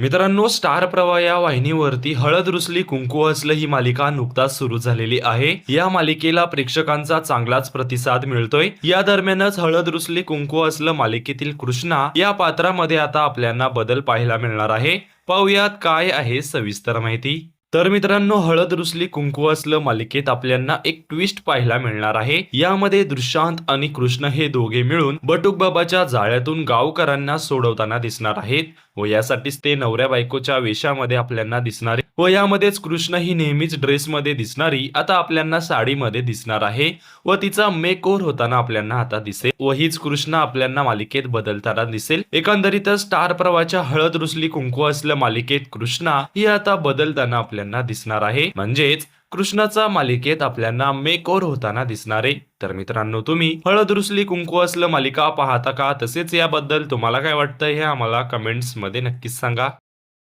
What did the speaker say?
मित्रांनो स्टार प्रवाह या वाहिनीवरती हळद रुसली कुंकू असलं ही मालिका नुकताच सुरू झालेली आहे. या मालिकेला प्रेक्षकांचा चांगलाच प्रतिसाद मिळतोय. या दरम्यानच हळद रुसली कुंकू असलं मालिकेतील कृष्णा या पात्रामध्ये आता आपल्याला बदल पाहायला मिळणार आहे. पाहुयात काय आहे सविस्तर माहिती. तर मित्रांनो हळद रुसली कुंकू असलं मालिकेत आपल्याला एक ट्विस्ट पाहायला मिळणार आहे. यामध्ये दृशांत आणि कृष्ण हे दोघे मिळून बटुक बाबाच्या जाळ्यातून गावकऱ्यांना सोडवताना दिसणार आहेत. व यासाठीच ते नवऱ्या बायकोच्या वेशामध्ये आपल्याला दिसणारे. व यामध्येच कृष्ण ही नेहमीच ड्रेसमध्ये दिसणारी आता आपल्याला साडीमध्ये दिसणार आहे. व तिचा मेक ओव्हर होताना आपल्याला आता दिसेल. व हीच कृष्ण आपल्याला मालिकेत बदलताना दिसेल. एकंदरीतच स्टार प्रवाच्या हळद रुसली कुंकू असलं मालिकेत कृष्णा ही आता बदलताना आपल्याला दिसणार आहे. म्हणजेच कृष्णाचा मालिकेत आपल्याला मेक ओव्हर होताना दिसणार आहे. तर मित्रांनो तुम्ही हळद रुसली कुंकू असलं मालिका पाहता का? तसेच याबद्दल तुम्हाला काय वाटतं हे आम्हाला कमेंट्समध्ये नक्कीच सांगा.